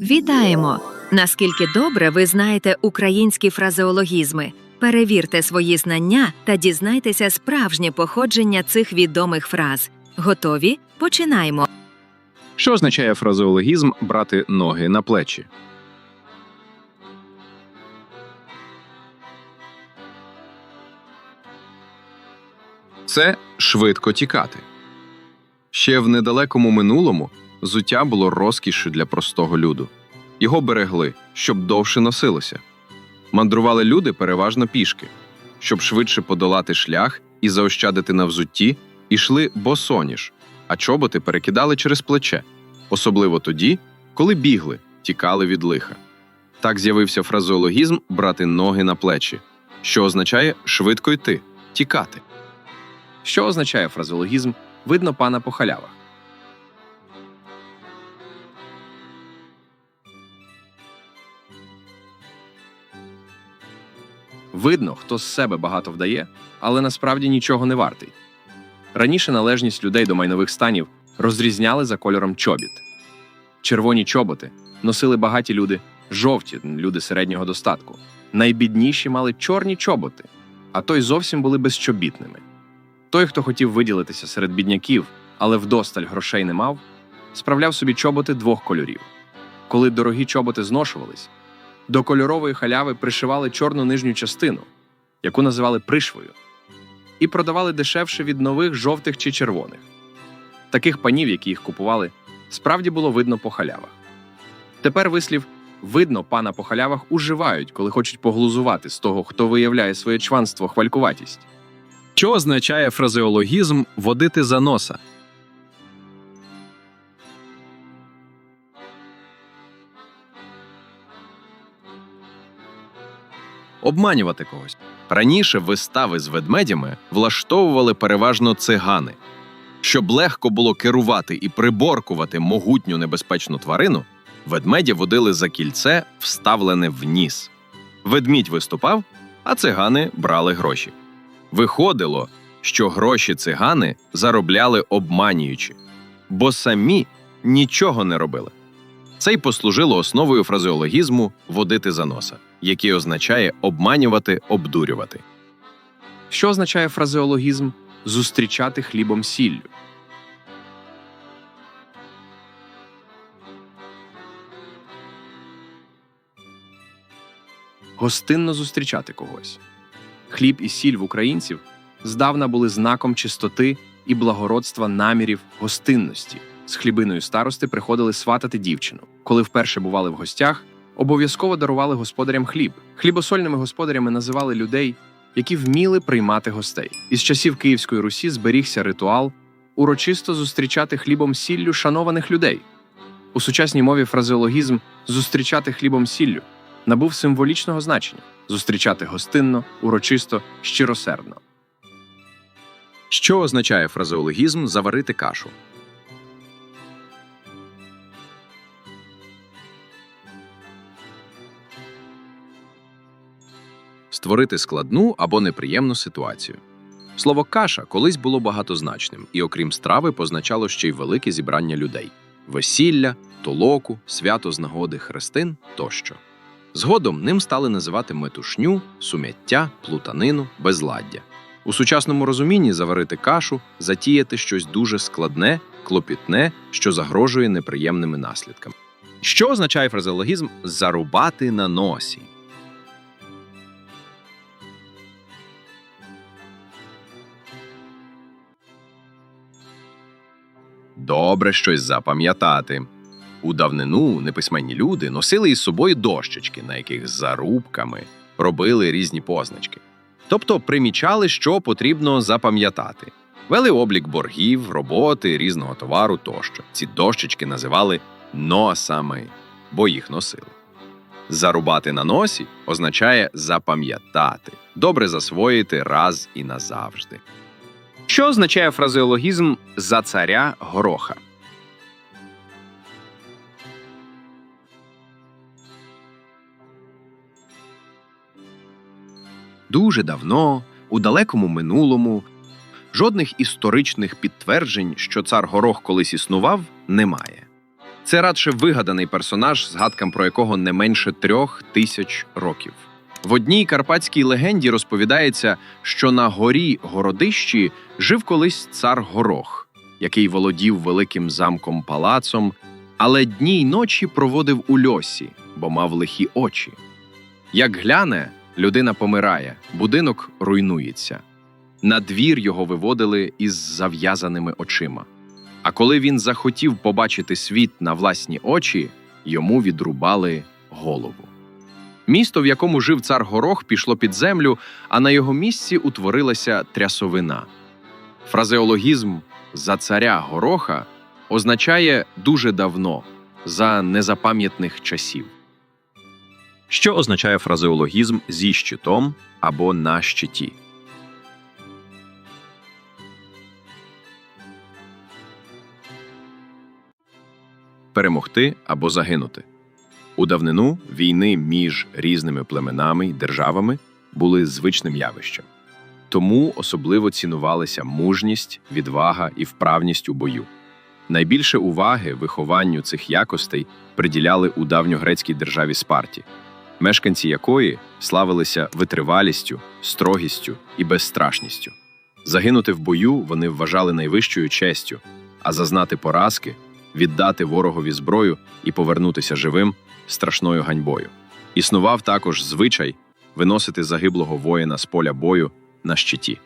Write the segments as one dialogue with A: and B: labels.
A: Вітаємо! Наскільки добре ви знаєте українські фразеологізми? Перевірте свої знання та дізнайтеся справжнє походження цих відомих фраз. Готові? Починаємо.
B: Що означає фразеологізм брати ноги на плечі? Це швидко тікати. Ще в недалекому минулому зуття було розкішшю для простого люду. Його берегли, щоб довше носилося. Мандрували люди переважно пішки, щоб швидше подолати шлях і заощадити на взутті, ішли босоніж, а чоботи перекидали через плече, особливо тоді, коли бігли, тікали від лиха. Так з'явився фразеологізм брати ноги на плечі, що означає швидко йти, тікати.
C: Що означає фразеологізм видно пана по халявах? Видно, хто з себе багато вдає, але насправді нічого не вартий. Раніше належність людей до майнових станів розрізняли за кольором чобіт. Червоні чоботи носили багаті люди, жовті люди середнього достатку. Найбідніші мали чорні чоботи, а то й зовсім були безчобітними. Той, хто хотів виділитися серед бідняків, але вдосталь грошей не мав, справляв собі чоботи двох кольорів. Коли дорогі чоботи зношувались, до кольорової халяви пришивали чорну нижню частину, яку називали пришвою, і продавали дешевше від нових жовтих чи червоних. Таких панів, які їх купували, справді було видно по халявах. Тепер вислів видно пана по халявах уживають, коли хочуть поглузувати з того, хто виявляє своє чванство хвалькуватість.
B: Що означає фразеологізм водити за носа? Обманювати когось. Раніше вистави з ведмедями влаштовували переважно цигани. Щоб легко було керувати і приборкувати могутню небезпечну тварину, ведмедя водили за кільце, вставлене в ніс. Ведмідь виступав, а цигани брали гроші. Виходило, що гроші цигани заробляли обманюючи, бо самі нічого не робили. Це й послужило основою фразеологізму водити за носа, який означає обманювати, обдурювати.
C: Що означає фразеологізм зустрічати хлібом сіллю? Гостинно зустрічати когось. Хліб і сіль в українців здавна були знаком чистоти і благородства намірів гостинності. З хлібиною старости приходили сватати дівчину. Коли вперше бували в гостях, обов'язково дарували господарям хліб. Хлібосольними господарями називали людей, які вміли приймати гостей. Із часів Київської Русі зберігся ритуал урочисто зустрічати хлібом сіллю шанованих людей. У сучасній мові фразеологізм зустрічати хлібом сіллю набув символічного значення зустрічати гостинно, урочисто, щиросердно.
B: Що означає фразеологізм заварити кашу? Створити складну або неприємну ситуацію. Слово каша колись було багатозначним і, окрім страви, позначало ще й велике зібрання людей: весілля, толоку, свято з нагоди хрестин тощо. Згодом ним стали називати метушню, сум'яття, плутанину, безладдя. У сучасному розумінні заварити кашу, затіяти щось дуже складне, клопітне, що загрожує неприємними наслідками. Що означає фразеологізм зарубати на носі? Добре щось запам'ятати. У давнину неписьменні люди носили із собою дощечки, на яких зарубками робили різні позначки. Тобто примічали, що потрібно запам'ятати. Вели облік боргів, роботи, різного товару тощо. Ці дощечки називали носами, бо їх носили. Зарубати на носі означає запам'ятати, добре засвоїти раз і назавжди. Що означає фразеологізм за царя гороха? Дуже давно, у далекому минулому, жодних історичних підтверджень, що цар Горох колись існував, немає. Це радше вигаданий персонаж, згадкам про якого не менше трьох тисяч років. В одній карпатській легенді розповідається, що на горі Городищі жив колись цар Горох, який володів великим замком палацом, але дні й ночі проводив у льосі, бо мав лихі очі. Як гляне, людина помирає, будинок руйнується. На двір його виводили із зав'язаними очима. А коли він захотів побачити світ на власні очі, йому відрубали голову. Місто, в якому жив цар Горох, пішло під землю, а на його місці утворилася трясовина. Фразеологізм за царя Гороха означає дуже давно, за незапам'ятних часів.
D: Що означає фразеологізм зі щитом або на щиті?
B: перемогти або загинути. У давнину війни між різними племенами й державами були звичним явищем. Тому особливо цінувалися мужність, відвага і вправність у бою. Найбільше уваги вихованню цих якостей приділяли у давньогрецькій державі Спарті, мешканці якої славилися витривалістю, строгістю і безстрашністю. Загинути в бою вони вважали найвищою честю, а зазнати поразки віддати ворогові зброю і повернутися живим страшною ганьбою. Існував також звичай виносити загиблого воїна з поля бою на щиті.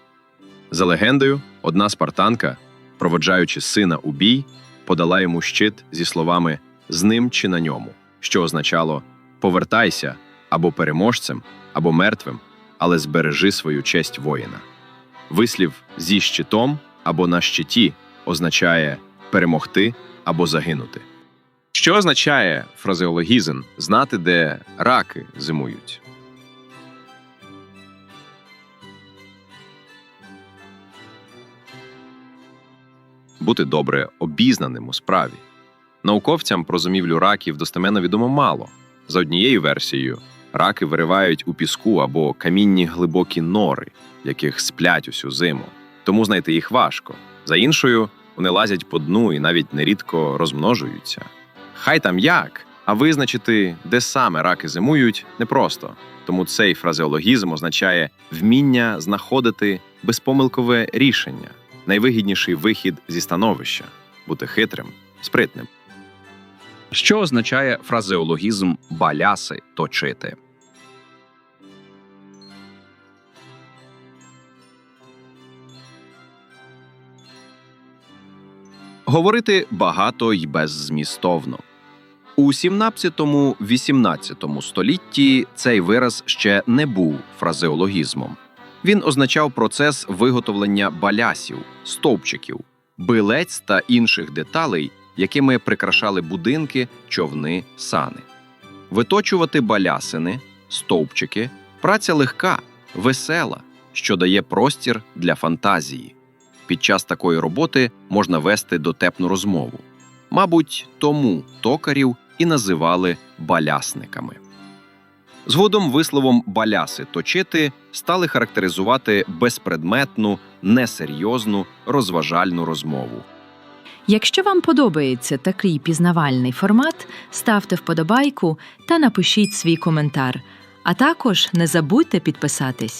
B: За легендою, одна спартанка, проводжаючи сина у бій, подала йому щит зі словами з ним чи на ньому, що означало повертайся або переможцем, або мертвим, але збережи свою честь воїна. Вислів зі щитом або на щиті означає перемогти або загинути. Що означає фразеологізм знати, де раки зимують? Бути добре обізнаним у справі. Науковцям про зимівлю раків достеменно відомо мало. За однією версією, раки виривають у піску або камінні глибокі нори, яких сплять усю зиму. Тому знайти їх важко. За іншою, вони лазять по дну і навіть нерідко розмножуються. Хай там як, а визначити, де саме раки зимують, непросто. Тому цей фразеологізм означає вміння знаходити безпомилкове рішення, найвигідніший вихід зі становища, бути хитрим, спритним.
D: Що означає фразеологізм баляси точити?
B: Говорити багато й беззмістовно. У 17-18 столітті цей вираз ще не був фразеологізмом. Він означав процес виготовлення балясів, стовпчиків, билець та інших деталей, якими прикрашали будинки, човни, сани. Виточувати балясини, стовпчики праця легка, весела, що дає простір для фантазії. Під час такої роботи можна вести дотепну розмову. Мабуть, тому токарів і називали балясниками. Згодом висловом баляси точити стали характеризувати безпредметну, несерйозну, розважальну розмову.
E: Якщо вам подобається такий пізнавальний формат, ставте вподобайку та напишіть свій коментар. А також не забудьте підписатись.